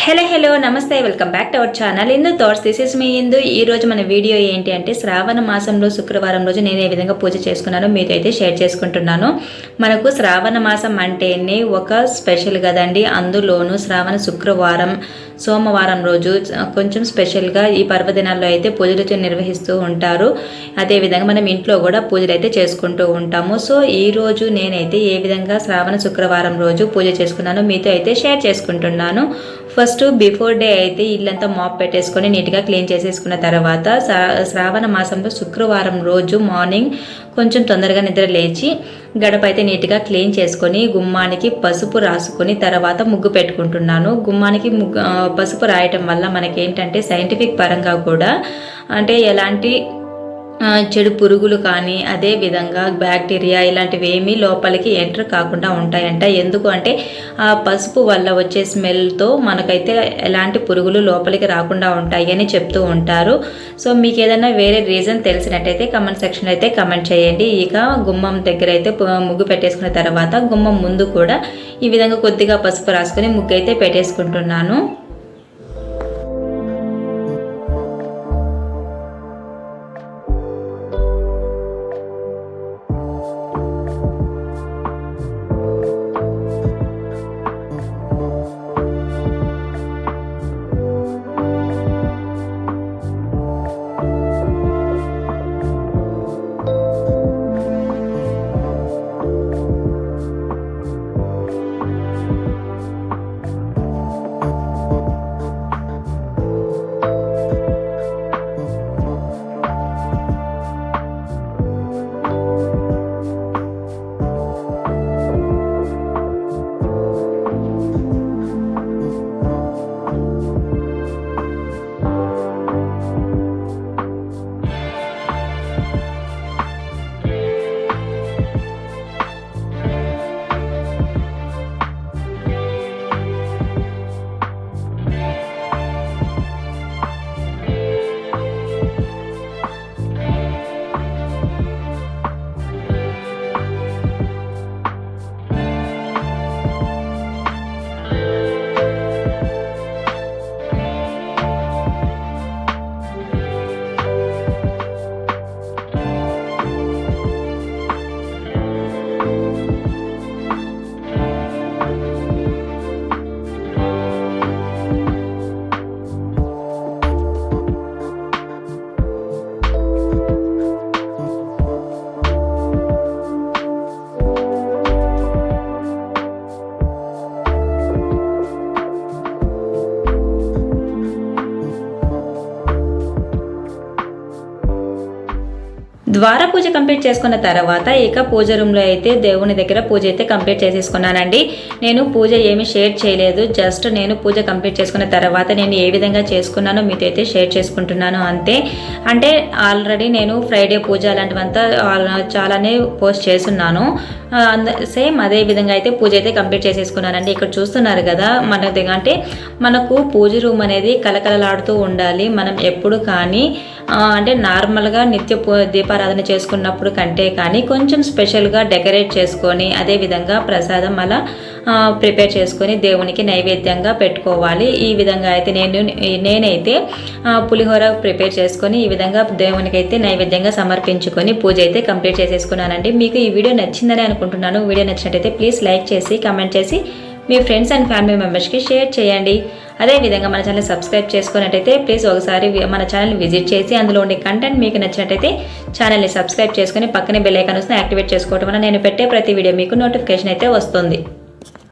Hello hello నమస్తే welcome back to our channel. Indu thoughts this is me Indu. ఈ రోజు మన video ఏంటి అంటే శ్రావణ మాసంలో శుక్రవారం రోజు నేను ఏ విధంగా పూజ చేసుకున్నానో మీతో అయితే షేర్ చేసుకుంటున్నాను. మనకు శ్రావణ మాసం అంటేనే ఒక స్పెషల్ కదండి. అందులోనూ శ్రావణ శుక్రవారం సోమవారం రోజు కొంచెం స్పెషల్గా ఈ పర్వదినాల్లో అయితే పూజలు నిర్వహిస్తూ ఉంటారు. అదేవిధంగా మనం ఇంట్లో కూడా పూజలు అయితే చేసుకుంటూ ఉంటాము. సో ఈ రోజు నేనైతే ఏ విధంగా శ్రావణ శుక్రవారం రోజు పూజ చేసుకున్నానో మీతో అయితే షేర్ చేసుకుంటున్నాను. ఫస్ట్ బిఫోర్ డే అయితే ఇల్లంతా మాప్ పెట్టేసుకొని నీట్గా క్లీన్ చేసేసుకున్న తర్వాత శ్రావణ మాసంలో శుక్రవారం రోజు మార్నింగ్ కొంచెం తొందరగా నిద్ర లేచి గడప అయితే నీట్గా క్లీన్ చేసుకొని గుమ్మానికి పసుపు రాసుకొని తర్వాత ముగ్గు పెట్టుకుంటున్నాను. గుమ్మానికి ముగ్గు పసుపు రాయటం వల్ల మనకేంటంటే సైంటిఫిక్ పరంగా కూడా అంటే ఎలాంటి చెడు పురుగులు కానీ అదే విధంగా బ్యాక్టీరియా ఇలాంటివి ఏమీ లోపలికి ఎంటర్ కాకుండా ఉంటాయంట. ఎందుకు అంటే ఆ పసుపు వల్ల వచ్చే స్మెల్తో మనకైతే ఎలాంటి పురుగులు లోపలికి రాకుండా ఉంటాయి అని చెప్తూ ఉంటారు. సో మీకు ఏదైనా వేరే రీజన్ తెలిసినట్టయితే కమెంట్ సెక్షన్ అయితే కమెంట్ చేయండి. ఇక గుమ్మం దగ్గర అయితే ముగ్గు పెట్టేసుకున్న తర్వాత గుమ్మం ముందు కూడా ఈ విధంగా కొద్దిగా పసుపు రాసుకొని ముగ్గు అయితే పెట్టేసుకుంటున్నాను. ద్వార పూజ కంప్లీట్ చేసుకున్న తర్వాత ఇక పూజ రూమ్లో అయితే దేవుని దగ్గర పూజ అయితే కంప్లీట్ చేసేసుకున్నానండి. నేను పూజ ఏమి షేర్ చేయలేదు. జస్ట్ నేను పూజ కంప్లీట్ చేసుకున్న తర్వాత నేను ఏ విధంగా చేసుకున్నానో మీతో అయితే షేర్ చేసుకుంటున్నాను అంతే. అంటే ఆల్రెడీ నేను ఫ్రైడే పూజ అలాంటివంతా చాలానే పోస్ట్ చేస్తున్నాను. సేమ్ అదే విధంగా అయితే పూజ అయితే కంప్లీట్ చేసేసుకున్నానండి. ఇక్కడ చూస్తున్నారు కదా మన అంటే మనకు పూజ రూమ్ అనేది కలకలలాడుతూ ఉండాలి. మనం ఎప్పుడు కానీ అంటే నార్మల్గా నిత్య దీపారాధన చేసుకున్నప్పుడు కంటే కానీ కొంచెం స్పెషల్గా డెకరేట్ చేసుకొని అదేవిధంగా ప్రసాదం అలా ప్రిపేర్ చేసుకొని దేవునికి నైవేద్యంగా పెట్టుకోవాలి. ఈ విధంగా అయితే నేను నేనైతే పులిహోర ప్రిపేర్ చేసుకొని ఈ విధంగా దేవునికి అయితే నైవేద్యంగా సమర్పించుకొని పూజ అయితే కంప్లీట్ చేసేసుకున్నానండి. మీకు ఈ వీడియో నచ్చిందని అనుకుంటున్నాను. వీడియో నచ్చినట్టయితే ప్లీజ్ లైక్ చేసి కమెంట్ చేసి మీ ఫ్రెండ్స్ అండ్ ఫ్యామిలీ మెంబర్స్కి షేర్ చేయండి. అదేవిధంగా మన ఛానల్ సబ్స్క్రైబ్ చేసుకున్నట్టయితే ప్లీజ్ ఒకసారి మన ఛానల్ విజిట్ చేసి అందులో ఉండే కంటెంట్ మీకు నచ్చినట్టయితే ఛానల్ని సబ్స్క్రైబ్ చేసుకుని పక్కనే బెల్ ఐకాన్ వస్తే యాక్టివేట్ చేసుకోవడం వల్ల నేను పెట్టే ప్రతి వీడియో మీకు నోటిఫికేషన్ అయితే వస్తుంది.